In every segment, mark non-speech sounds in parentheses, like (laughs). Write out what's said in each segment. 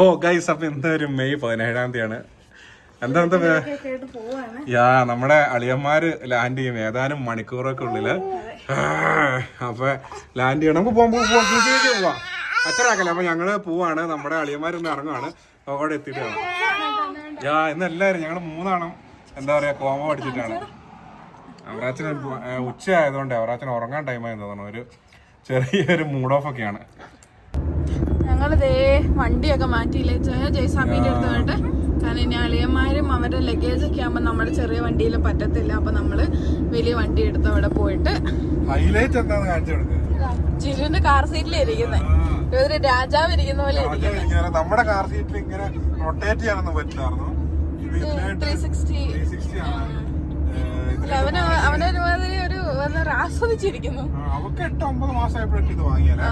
ഓ guys അപ്പൊ എന്തായാലും May പതിനേഴാം തീയതിയാണ്. എന്താ എന്താ യാ നമ്മുടെ അളിയന്മാര് ലാൻഡ് ചെയ്യും ഏതാനും മണിക്കൂറൊക്കെ ഉള്ളിൽ. അപ്പൊ ലാൻഡ് ചെയ്യണം. നമുക്ക് പോകാം പോവാം, പോവാം, പോവാം. അപ്പൊ ഞങ്ങൾ പോവാണ്. നമ്മുടെ അളിയന്മാരൊന്ന് ഇറങ്ങുവാണ്. അവിടെ എത്തിയിട്ടാണ് യാ ഇന്ന് എല്ലാരും ഞങ്ങൾ മൂന്നാണം എന്താ പറയാ കോമ പഠിച്ചിട്ടാണ്. അവറാച്ചന് ഉച്ച ആയതുകൊണ്ട് അവറാച്ചന് ഉറങ്ങാൻ ടൈം ആയെന്ന് തോന്നുന്നു. ഒരു ചെറിയൊരു മൂഡ് ഓഫ് ഒക്കെയാണ്. ഞങ്ങൾ ദേ വണ്ടിയൊക്കെ മാറ്റിയില്ലേ? ജയ ജയ്സാമിന്റെ അടുത്ത് പോയിട്ട്. കാരണം ഇനി അളിയന്മാരും അവരുടെ ലഗേജ് ഒക്കെ ആകുമ്പോ നമ്മുടെ ചെറിയ വണ്ടിയിൽ പറ്റത്തില്ല. അപ്പൊ നമ്മൾ വലിയ വണ്ടി എടുത്ത് അവിടെ പോയിട്ട് ഹൈലൈറ്റ് കാണിച്ചു ജിലുവിന്റെ കാർ സീറ്റിലേ ഇരിക്കുന്നത് ഒരു രാജാവ് ഇരിക്കുന്ന പോലെ നമ്മുടെ കാർ സീറ്റിൽ ഇങ്ങനെ റൊട്ടേറ്റ് ചെയ്യാനൊന്നും പറ്റില്ലായിരുന്നു. ഇത് ഇതിനായിട്ട് ത്രീ സിക്സ്റ്റി 360 ആണ്. ഏഹ് ഇതിൽ അവന് അവനൊരുമാതിരി ഒരു ആസ്വദിച്ചിരിക്കുന്നു. അവക്ക് എട്ട് ഒമ്പത് മാസമായപ്പോഴേക്ക് ഇത് വാങ്ങിയാലേ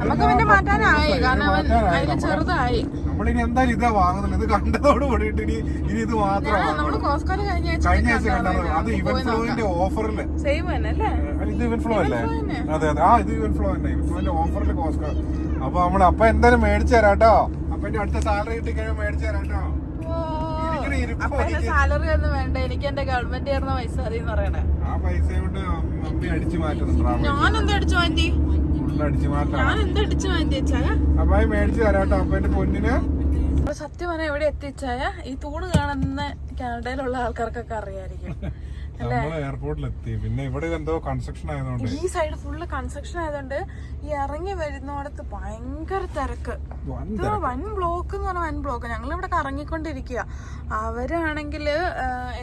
നമുക്ക് പിന്നെ മാറ്റാനായി. കാരണം അവൻ അതിന് ചെറുതായി. നമ്മളിനി എന്തായാലും ഇതാ വാങ്ങുന്നില്ല ഇത് കണ്ടതോട് കൂടിയിട്ട് ഇനി ഇനി ഇത് മാത്രം നമ്മൾ കോസ്കോൽ കഴിഞ്ഞ ആഴ്ച കഴിഞ്ഞ ആഴ്ച കണ്ടത് അത് ഇവൻ ഫ്ലോവിന്റെ ഓഫറിൽ. സെയിം തന്നെ അല്ലേ? ഇത് ഇവൻ ഫ്ലോ അല്ലേ? അതെ അതെ. ആ ഇത് ഇവൻ ഫ്ലോ തന്നെ. ഇവൻ ഫ്ലോന്റെ ഓഫറിൽ കോസ്കോ അപ്പൊ നമ്മൾ അപ്പൊ എന്തായാലും മേടിച്ചു തരാം കേട്ടോ. അപ്പൊ എന്റെ അടുത്ത സാലറി കിട്ടി കഴിയുമ്പോൾ മേടിച്ചു തരാം കേട്ടോ. സാലറി ഒന്നും വേണ്ട. എനിക്ക് എന്റെ ഗവൺമെന്റ് തരുന്ന പൈസ മതി എന്ന് പറയണേ. ആ പൈസ കൊണ്ട് മമ്മി അടിച്ചു മാറ്റി? അടിച്ചു മാറ്റാം. ഞാൻ എന്താ അടിച്ചു മാറ്റി വെച്ചായ അപ്പൊ അത് മേടിച്ചു തരാം കേട്ടോ പൊന്നിന് സത്യം പറഞ്ഞാൽ എവിടെ എത്തിച്ചായ ഈ തൂണ് കാണുന്ന കാനഡയിലുള്ള ആൾക്കാർക്കൊക്കെ അറിയായിരിക്കും. (laughs) നമ്മൾ എയർപോർട്ടിലെത്തി പിന്നെ ഇവിടെ എന്തോ കൺസ്ട്രക്ഷൻ ആയതുകൊണ്ട്. ഈ സൈഡ് ഫുള്ള് കൺസ്ട്രക്ഷൻ ആയതുകൊണ്ട് ഈ ഇറങ്ങി വരുന്നോടത്ത് ഭയങ്കര തിരക്ക്. വൻ ബ്ലോക്ക് എന്ന് പറഞ്ഞാൽ വൻ ബ്ലോക്ക് ഞങ്ങൾ ഇവിടെ കറങ്ങിക്കൊണ്ടിരിക്കുക. അവരാണെങ്കിൽ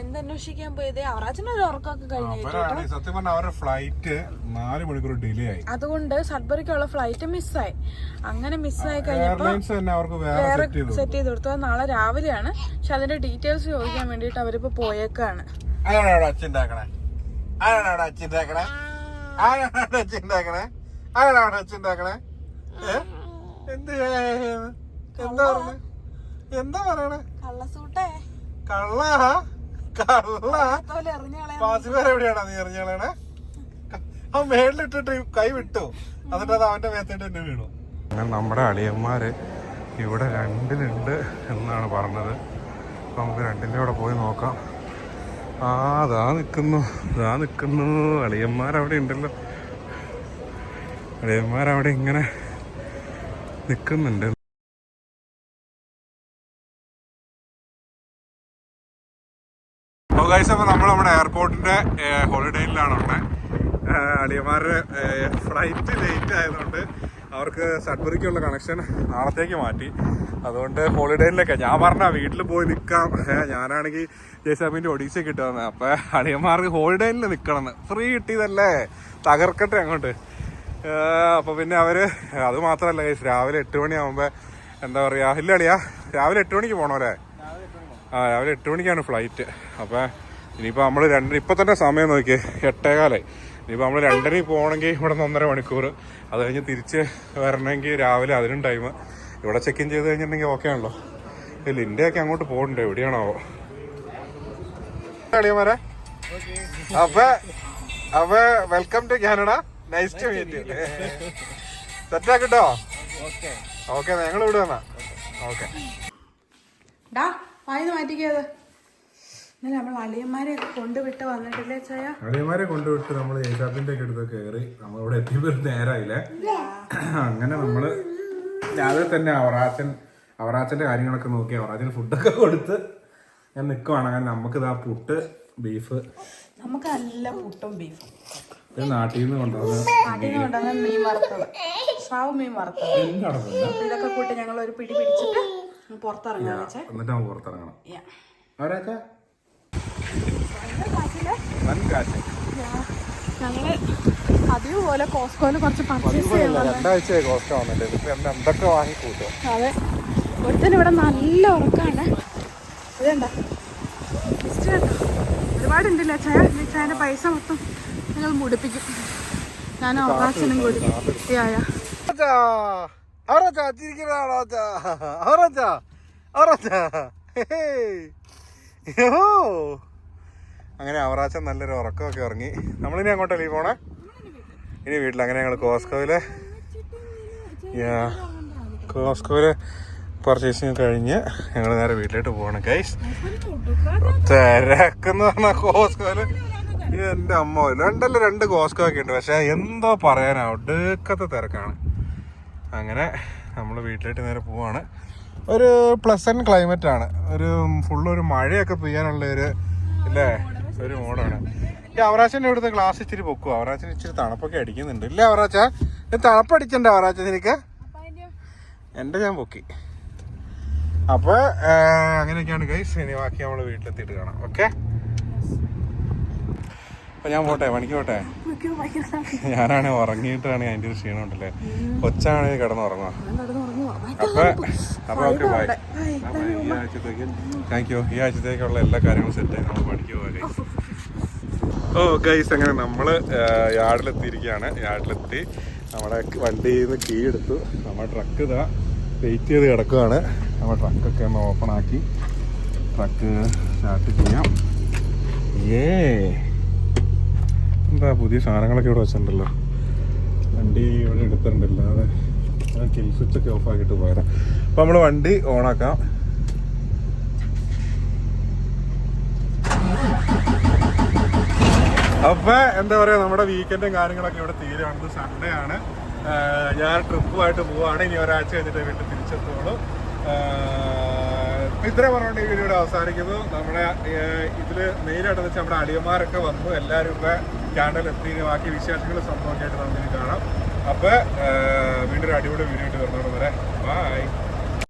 എന്തന്വേഷിക്കാൻ പോയത്? ഒരു ഉറക്കമൊക്കെ കഴിഞ്ഞു സത്യം പറഞ്ഞാൽ അവരുടെ ഫ്ലൈറ്റ് നാല് മണിക്കൂർ ഡിലേ ആയി. അതുകൊണ്ട് സഡ്ബറിക്കുള്ള ഫ്ലൈറ്റ് മിസ്സായി അങ്ങനെ മിസ്സായി കഴിഞ്ഞപ്പോൾ വേറെ സെറ്റ് ചെയ്തു ചെയ്ത് കൊടുത്തു. നാളെ രാവിലെയാണ്. പക്ഷെ അതിന്റെ ഡീറ്റെയിൽസ് ചോദിക്കാൻ വേണ്ടിയിട്ട് അവരിപ്പോ പോയേക്കാണ്. ആരാണ് അവിടെ അച്ഛണ്ടാക്കണേ ആരാണ് അവിടെ അച്ഛണ്ടാക്കണേ ആരാണ് അവിടെ അച്ഛണ്ടാക്കണേ ആരാണ് അവിടെ അച്ഛണ്ടാക്കണേ എന്ത് എന്താ പറയണേ എന്താ പറയണേ? കള്ളസൂട്ടേ. കള്ള? കള്ള? പാസിമാർ എവിടെയാണോ നീ എറിഞ്ഞാളെ ആ മേളിലിട്ടിട്ട് കൈ വിട്ടു. എന്നിട്ട് അത് അവന്റെ മേത്തേട്ട് തന്നെ വീണു. നമ്മുടെ അളിയന്മാര് ഇവിടെ രണ്ടിലുണ്ട് എന്നാണ് പറഞ്ഞത്. അപ്പൊ നമുക്ക് രണ്ടിന്റെ കൂടെ പോയി നോക്കാം. ആ അതാ നിൽക്കുന്നു അതാ നിൽക്കുന്നു അളിയന്മാരവിടെ ഉണ്ടല്ലോ. അളിയന്മാരവിടെ ഇങ്ങനെ നിൽക്കുന്നുണ്ട് ഗൈസ് അപ്പോൾ നമ്മൾ നമ്മുടെ എയർപോർട്ടിന്റെ ഹോളിഡേയിലാണ് ഉള്ളത്. അളിയന്മാരുടെ ഫ്ലൈറ്റ് ലേറ്റ് ആയതുകൊണ്ട് അവർക്ക് സഡ്ബറിക്കുള്ള കണക്ഷൻ നാളത്തേക്ക് മാറ്റി. അതുകൊണ്ട് ഹോളിഡേയിലൊക്കെ ഞാൻ പറഞ്ഞ വീട്ടിൽ പോയി നിൽക്കാം ഞാനാണെങ്കിൽ ജയ്സാബിന്റെ ഒഡീസ കിട്ടുന്നത് അപ്പോൾ അളിയന്മാർക്ക് ഹോളിഡേയിൽ നിൽക്കണം ഫ്രീ കിട്ടിയതല്ലേ? തകർക്കട്ടെ അങ്ങോട്ട്. അപ്പോൾ പിന്നെ അവർ അത് മാത്രമല്ല ഗൈസ് രാവിലെ എട്ട് മണിയാകുമ്പോൾ എന്താ പറയുക ഇല്ല അളിയാ രാവിലെ എട്ട് മണിക്ക് പോകണമല്ലേ ആ രാവിലെ എട്ട് മണിക്കാണ് ഫ്ലൈറ്റ്. അപ്പോൾ ഇനിയിപ്പോൾ നമ്മൾ രണ്ട് ഇപ്പം തന്നെ സമയം നോക്കിയേ എട്ടേകാലായി. ഇനിയിപ്പോൾ നമ്മൾ രണ്ടരയിൽ പോകണമെങ്കിൽ ഇവിടെ നിന്ന് ഒന്നര മണിക്കൂർ അത് കഴിഞ്ഞ് തിരിച്ച് വരണമെങ്കിൽ രാവിലെ അതിനും ടൈം ഇവിടെ ചെക്ക് ഇൻ ചെയ്ത് കഴിഞ്ഞിട്ടുണ്ടെങ്കിൽ ഓക്കെ ആണല്ലോ. ഇല്ല ഇന്ത്യയൊക്കെ അങ്ങോട്ട് പോകണ്ടോ? എവിടെയാണോ അളിയന്മാരെ. അപ്പൊ അപ്പൊ welcome to Canada. Nice to meet set ആക്കിട്ടോ? Okay ഞങ്ങൾ ഇവിടെ വന്നാ. ഓക്കെ ഡാ വായന്ന് മാറ്റിക്കത് ഇന്നലെ നമ്മൾ കൊണ്ടുവിട്ട് വന്നിട്ടില്ലേ ചായ? അളിയന്മാരെ കൊണ്ടുവിട്ട് നമ്മൾ യേശാപ്പിന്റെ ഒക്കെ അടുത്ത് കയറി നമ്മളിവിടെ എത്തിയപ്പോൾ നേരായില്ല? അങ്ങനെ നമ്മൾ രാവിലെ തന്നെ അവറാച്ചൻ അവറാച്ചന്റെ കാര്യങ്ങളൊക്കെ നോക്കി അവറാച്ചൻ ഫുഡൊക്കെ കൊടുത്ത് ഞാൻ നിൽക്കുവാണ് അങ്ങനെ നമുക്ക് ഇതാ പുട്ട് ബീഫ്. നമുക്ക് നല്ല പുട്ടും ബീഫും. ഇത് നാട്ടിൽ നിന്ന് കൊണ്ടുവന്ന് നാട്ടിൽ നിന്ന് കൊണ്ടുവന്ന മീൻ വറുത്തത്. സ്രാവ് മീൻ വറുത്തത്. ഇതൊക്കെ കൂട്ടി ഞങ്ങൾ ഒരു പിടി പിടിച്ചിട്ട് പുറത്തിറങ്ങാൻ എന്നിട്ട് നമുക്ക് പുറത്തിറങ്ങണം. അവരാച്ച? ഞങ്ങൾ പതിവ് പോലെ കോസ്കോയിൽ കുറച്ച് പർച്ചേസ് രണ്ടാഴ്ചയായി കോസ്റ്റ വന്നിട്ട്. എന്തൊക്കെ അതെ. ഒരുത്തന് ഇവിടെ നല്ല ഉറക്കാണ്. ഇതുണ്ട ഒരുപാടുണ്ടല്ലോ ചായ? ചായന്റെ പൈസ മൊത്തം നിങ്ങൾ മുടിപ്പിക്കും. ഞാൻ ഓറാച്ചനും കൂടി യായ അങ്ങനെ അവറാച്ചൻ നല്ലൊരു ഉറക്കമൊക്കെ ഇറങ്ങി നമ്മളിനി അങ്ങോട്ടല്ലേ പോണേ? ഇനി വീട്ടിൽ അങ്ങനെ ഞങ്ങൾ കോസ്കോയിൽ കോസ്കോയിൽ പർച്ചേസിങ് കഴിഞ്ഞ് ഞങ്ങൾ നേരെ വീട്ടിലോട്ട് പോകണം ഗൈസ് തിരക്കെന്ന് പറഞ്ഞാൽ കോസ്കോയിൽ എന്റെ അമ്മ രണ്ടല്ല രണ്ട് കോസ്കോ ഒക്കെ ഉണ്ട്. പക്ഷേ എന്തോ പറയാനാ ഒടുക്കത്തെ തിരക്കാണ്. അങ്ങനെ നമ്മൾ വീട്ടിലോട്ട് നേരെ പോവാണ്. ഒരു പ്ലസന്റ് ക്ലൈമറ്റ് ആണ്. ഒരു ഫുള്ള് ഒരു മഴയൊക്കെ പെയ്യാനുള്ള ഒരു ഇല്ലേ? ഒരു മോഡാണ്. ഈ അവറാച്ചന്റെ ഇവിടുത്തെ ഗ്ലാസ് ഇച്ചിരി പൊക്കും അവറാച്ചൻ ഇച്ചിരി തണുപ്പൊക്കെ അടിക്കുന്നുണ്ട്. ഇല്ലേ അവറാച്ച തണുപ്പടിച്ചിട്ടുണ്ട് അവറാച്ച നിനക്ക്. എന്റെ ഞാൻ പൊക്കി. അപ്പോൾ അങ്ങനെയൊക്കെയാണ് ഗൈസ് ഇനി ബാക്കി നമ്മൾ വീട്ടിലെത്തിയിട്ട് കാണാം. ഓക്കെ അപ്പൊ ഞാൻ പോട്ടെ പണിക്ക് പോട്ടെ? ഞാനാണെങ്കിൽ ഉറങ്ങിയിട്ടാണ് അതിന്റെ ഒരു ക്ഷീണം ഉണ്ടല്ലേ? കൊച്ചാണെങ്കിൽ കിടന്ന് ഉറങ്ങുക അപ്പൊ അപ്പൊ ഓക്കെ ബൈ. അപ്പൊ ഈ ആഴ്ചത്തേക്ക് താങ്ക് യു ഈ ആഴ്ചത്തേക്കുള്ള എല്ലാ കാര്യങ്ങളും നമ്മൾ പണിക്ക് പോകാം ഗൈസ് ഓ ഗൈസ് അങ്ങനെ നമ്മൾ യാർഡിലെത്തിയിരിക്കുകയാണ്. യാർഡിലെത്തി. നമ്മുടെ വണ്ടിയിൽ നിന്ന് കീ എടുത്തു. നമ്മുടെ ട്രക്ക് ഇതാ വെയിറ്റ് ചെയ്ത് കിടക്കുകയാണ്. നമ്മുടെ ട്രക്കൊക്കെ ഒന്ന് ഓപ്പൺ ആക്കി. ട്രക്ക് സ്റ്റാർട്ട് ചെയ്യാം. ഏ എന്താ പുതിയ സാധനങ്ങളൊക്കെ ഇവിടെ വെച്ചിട്ടുണ്ടല്ലോ? വണ്ടി ഇവിടെ എടുത്തിട്ടുണ്ടല്ലോ അതെ. കിൽ സ്വിച്ച് ഒക്കെ ഓഫ് ആക്കിയിട്ട് പോയതാ. അപ്പൊ നമ്മൾ വണ്ടി ഓണാക്കാം അപ്പൊ എന്താ പറയാ നമ്മുടെ വീക്കെൻഡും കാര്യങ്ങളൊക്കെ ഇവിടെ തീരുകയാണ് സൺഡേ ആണ്. ഞാൻ ട്രിപ്പുമായിട്ട് പോവാണ്. ഇനി ഒരാഴ്ച കഴിഞ്ഞിട്ട് വീട്ടിൽ തിരിച്ചെത്തുള്ളൂ. ഇത്ര പറഞ്ഞുകൊണ്ട് ഈ വീഡിയോ അവസാനിക്കുന്നു. നമ്മുടെ ഇതിൽ മെയിനായിട്ട് വെച്ചാൽ നമ്മുടെ അടിയന്മാരൊക്കെ വന്നു. എല്ലാവരും ഇപ്പൊ ക്യാൻഡൽ എത്തി ബാക്കി വിശേഷങ്ങൾ സംഭവമൊക്കെ ആയിട്ട് നമുക്ക് കാണാം. അപ്പൊ വീണ്ടും ഒരു അടിപൊളി വീഡിയോ ആയിട്ട് വരണോട് വരെ.